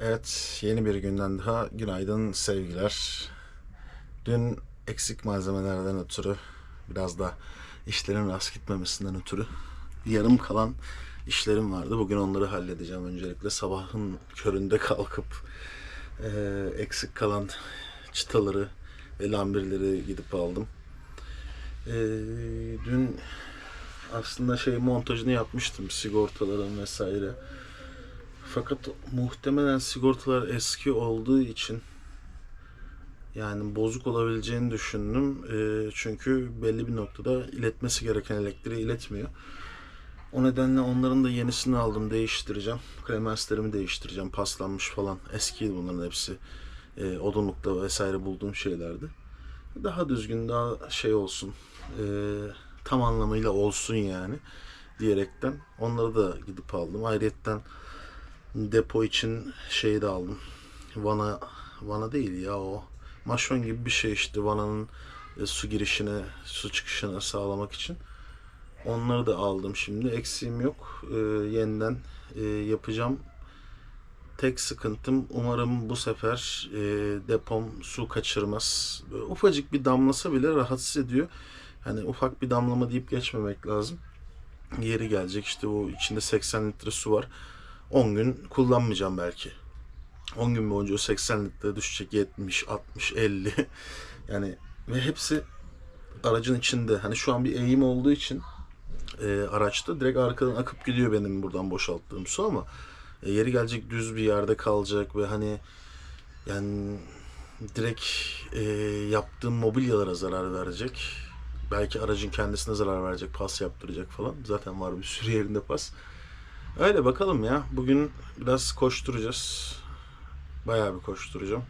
Evet, yeni bir günden daha günaydın sevgiler. Dün eksik malzemelerden ötürü, biraz da işlerin rast gitmemesinden ötürü yarım kalan işlerim vardı. Bugün onları halledeceğim öncelikle. Sabahın köründe kalkıp eee, eksik kalan çıtaları ve lambirleri gidip aldım. Eee, dün aslında şey montajını yapmıştım sigortaların vesaire. Fakat muhtemelen sigortalar eski olduğu için yani bozuk olabileceğini düşündüm. Ee, çünkü belli bir noktada iletmesi gereken elektriği iletmiyor. O nedenle onların da yenisini aldım, değiştireceğim. Kremenslerimi değiştireceğim, paslanmış falan. Eskiydi bunların hepsi. Ee, odunlukta vesaire bulduğum şeylerdi. Daha düzgün, daha şey olsun. ee, tam anlamıyla olsun yani diyerekten onları da gidip aldım. Ayrıyetten depo için şey de aldım. Vana vana değil ya o. Maşon gibi bir şey işte vananın e, su girişine, su çıkışını sağlamak için. Onları da aldım şimdi. Eksiğim yok. Ee, yeniden e, yapacağım. Tek sıkıntım umarım bu sefer e, depom su kaçırmaz. Böyle ufacık bir damlasa bile rahatsız ediyor. Hani ufak bir damlama deyip geçmemek lazım. Yeri gelecek işte o içinde 80 litre su var. 10 gün kullanmayacağım belki. 10 gün boyunca o 80 litre düşecek 70, 60, 50. yani ve hepsi aracın içinde. Hani şu an bir eğim olduğu için e, araçta direkt arkadan akıp gidiyor benim buradan boşalttığım su ama e, yeri gelecek düz bir yerde kalacak ve hani yani direkt e, yaptığım mobilyalara zarar verecek. Belki aracın kendisine zarar verecek, pas yaptıracak falan. Zaten var bir sürü yerinde pas. Öyle bakalım ya. Bugün biraz koşturacağız. Bayağı bir koşturacağım.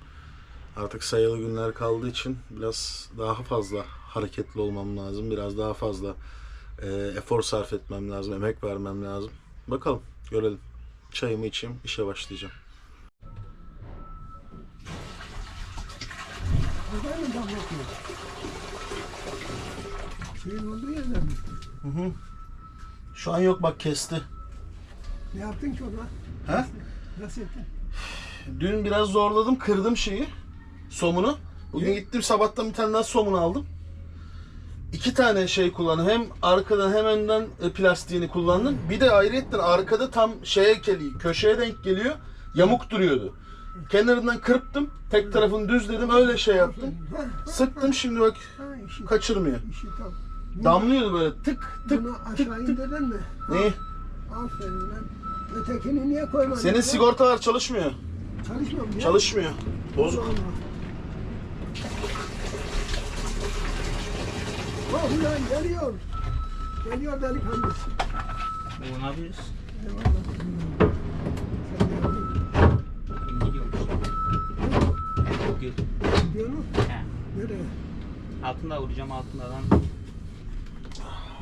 Artık sayılı günler kaldığı için biraz daha fazla hareketli olmam lazım. Biraz daha fazla e, efor sarf etmem lazım. Emek vermem lazım. Bakalım. Görelim. Çayımı içeyim. işe başlayacağım. Mı damlatıyor? Suyun olduğu yerden mi? Hı hı. Şu an yok bak kesti. Ne yaptın ki ona? He? Nasıl yaptın? Dün biraz zorladım. Kırdım şeyi. Somunu. Bugün Ne? gittim sabahtan bir tane daha somun aldım. İki tane şey kullandım. Hem arkadan hem önden e, plastiğini kullandım. Bir de ayrıyetten arkada tam şeye geliyor. Köşeye denk geliyor. Yamuk duruyordu. Kenarından kırptım. Tek tarafını düzledim. Öyle şey yaptım. Ha, Sıktım şimdi bak ha, kaçırmıyor. Damlıyordu böyle tık tık Bunu tık aşağı tık. indirdin mi? Neyi? Aferin lan. Ötekini niye koymadın? Senin sigortalar çalışmıyor. Çalışmıyor mu ya? Çalışmıyor. Bozuk. Allah Allah. Oh lan geliyor. Geliyor delikanlı. Ne yapıyoruz? Eyvallah. Sen de yapayım. Gül. Gidiyor mu? He. Nereye? Altında vuracağım altından.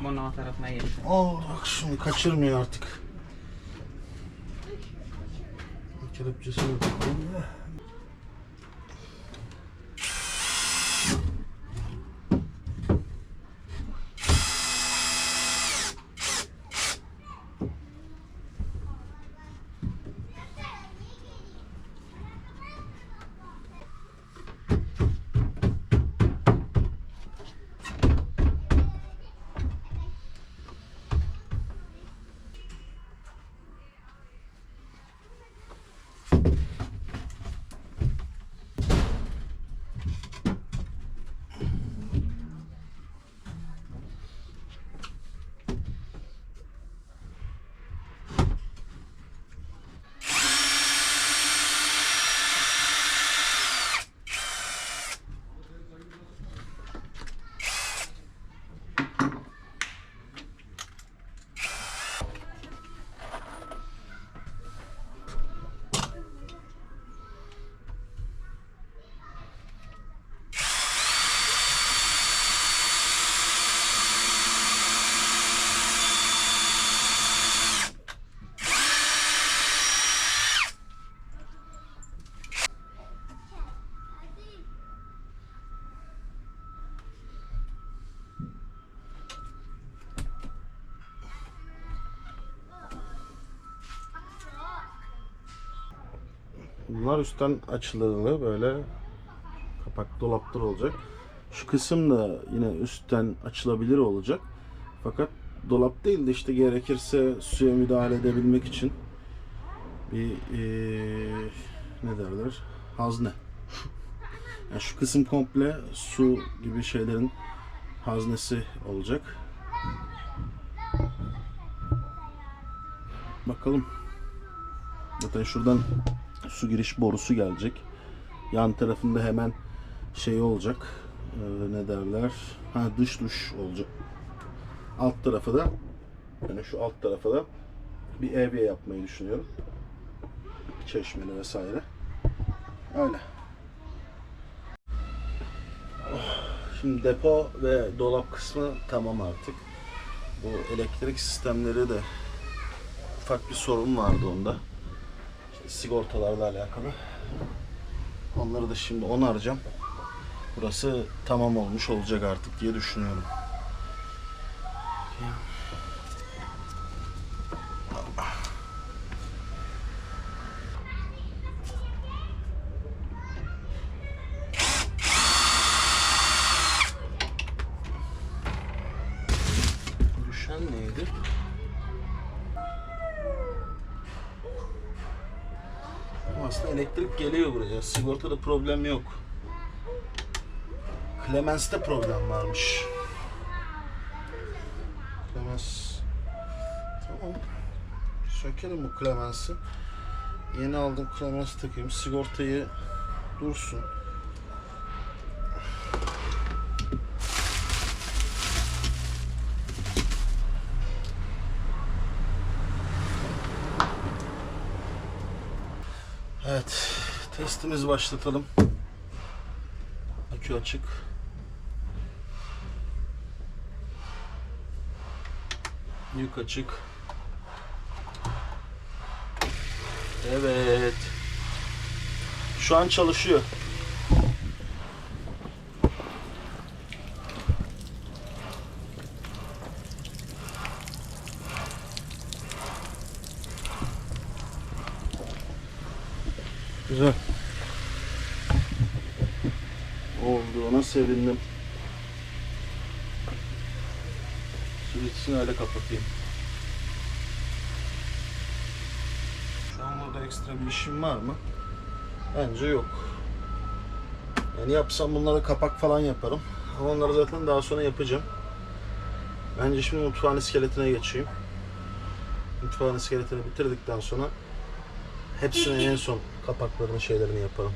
Monava tarafına. Aa bak şimdi kaçırmıyor artık. Kelepçesini takayım. Bunlar üstten açılırlı böyle kapak dolaplar olacak. Şu kısım da yine üstten açılabilir olacak. Fakat dolap değil de işte gerekirse suya müdahale edebilmek için bir eee, ne derler hazne. Yani şu kısım komple su gibi şeylerin haznesi olacak. Bakalım. Zaten şuradan su giriş borusu gelecek. Yan tarafında hemen şey olacak. Ee, ne derler? Ha dış duş olacak. Alt tarafa da yani şu alt tarafa da bir evye yapmayı düşünüyorum. Çeşmeli vesaire. Öyle. Oh, Şimdi depo ve dolap kısmı tamam artık. Bu elektrik sistemleri de ufak bir sorun vardı onda. Sigortalarla alakalı. Onları da şimdi onaracağım. Burası tamam olmuş olacak artık diye düşünüyorum. Düşen elektrik geliyor buraya. Sigortada problem yok. Clemens'te problem varmış. Clemens... Tamam. Sökelim bu Clemens'i. Yeni aldım Clemens'i takayım. Sigortayı dursun. Evet, testimizi başlatalım. Akü açık. Yük açık. Evet. Şu an çalışıyor. Sevindim. Su bitsin öyle kapatayım. Şu an burada ekstra bir işim var mı? Bence yok. Yani yapsam bunlara kapak falan yaparım. Ama onları zaten daha sonra yapacağım. Bence şimdi mutfağın iskeletine geçeyim. Mutfağın iskeletini bitirdikten sonra hepsine en son kapaklarını şeylerini yaparım.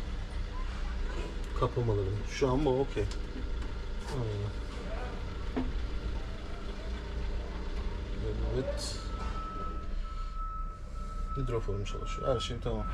Kapamalarını. Şu an bu okey. Evet. Hidroforum çalışıyor. Her şey tamam.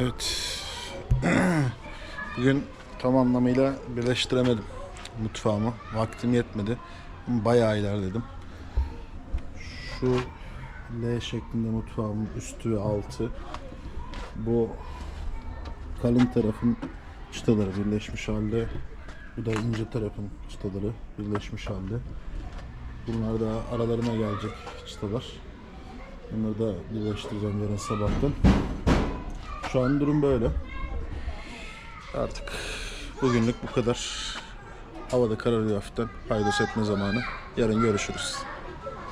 Evet. Bugün tam anlamıyla birleştiremedim mutfağımı. Vaktim yetmedi. Bayağı ilerledim. Şu L şeklinde mutfağımın üstü ve altı. Bu kalın tarafın çıtaları birleşmiş halde. Bu da ince tarafın çıtaları birleşmiş halde. Bunlar da aralarına gelecek çıtalar. Bunları da birleştireceğim yarın sabahtan. Şu an durum böyle. Artık bugünlük bu kadar. Havada kararıyor hafiften. Paydos etme zamanı. Yarın görüşürüz.